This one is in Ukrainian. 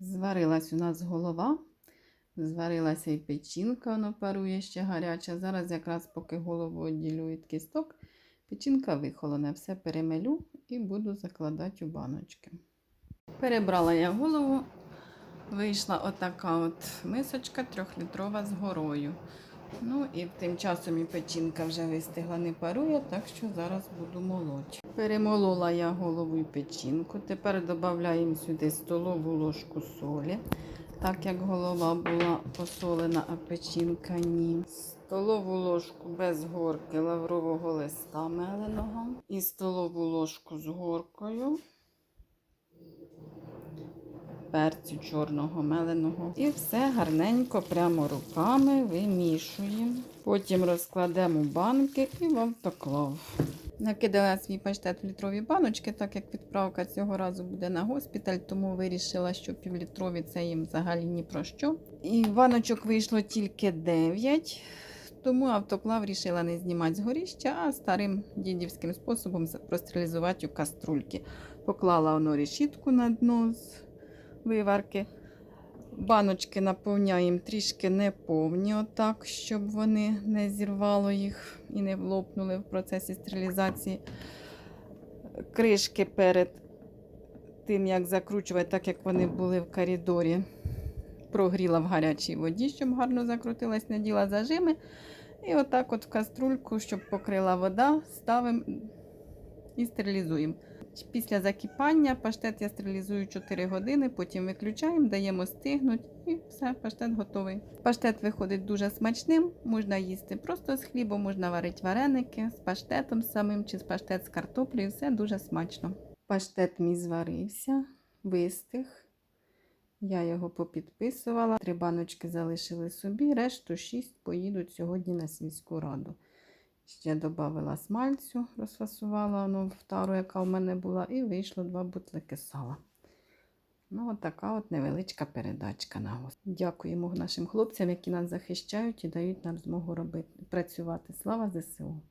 Зварилась у нас голова, зварилася і печінка, воно парує ще гаряча. Зараз якраз поки голову відділю від кісток, печінка вихолоне, все перемелю і буду закладати у баночки. Перебрала я голову, вийшла отака от мисочка трьохлітрова з горою. Ну і тим часом і печінка вже вистигла, не парує, так що зараз буду молоти. Перемолола я голову і печінку. Тепер додаємо сюди столову ложку солі, так як голова була посолена, а печінка ні. Столову ложку без горки лаврового листа меленого і столову ложку з горкою перцю чорного меленого. І все гарненько прямо руками вимішуємо. Потім розкладемо банки і в автоклав. Накидала свій паштет в літрові баночки, так як відправка цього разу буде на госпіталь, тому вирішила, що півлітрові це їм взагалі ні про що. І баночок вийшло тільки 9. Тому автоклав рішила не знімати з горіща, а старим дідівським способом простерилізувати у каструльки. Поклала воно решітку на дно з виварки. Баночки наповняємо трішки неповні, отак, щоб вони не зірвало їх і не влопнули в процесі стерилізації. Кришки перед тим, як закручувати, так як вони були в коридорі, прогріла в гарячій воді, щоб гарно закрутилась, наділа зажими. І отак от в каструльку, щоб покрила вода, ставимо і стерилізуємо. Після закипання паштет я стерилізую 4 години, потім виключаємо, даємо стигнути і все, паштет готовий. Паштет виходить дуже смачним, можна їсти просто з хлібом, можна варити вареники з паштетом самим чи з паштет з картоплею, все дуже смачно. Паштет мій зварився, вистиг. Я його попідписувала. Три баночки залишили собі, решту шість поїдуть сьогодні на сільську раду. Ще додала смальцю, розфасувала воно в тару, яка в мене була, і вийшло два бутлики сала. Ну, от така от невеличка передачка на гост. Дякуємо нашим хлопцям, які нас захищають і дають нам змогу робити, працювати. Слава ЗСУ!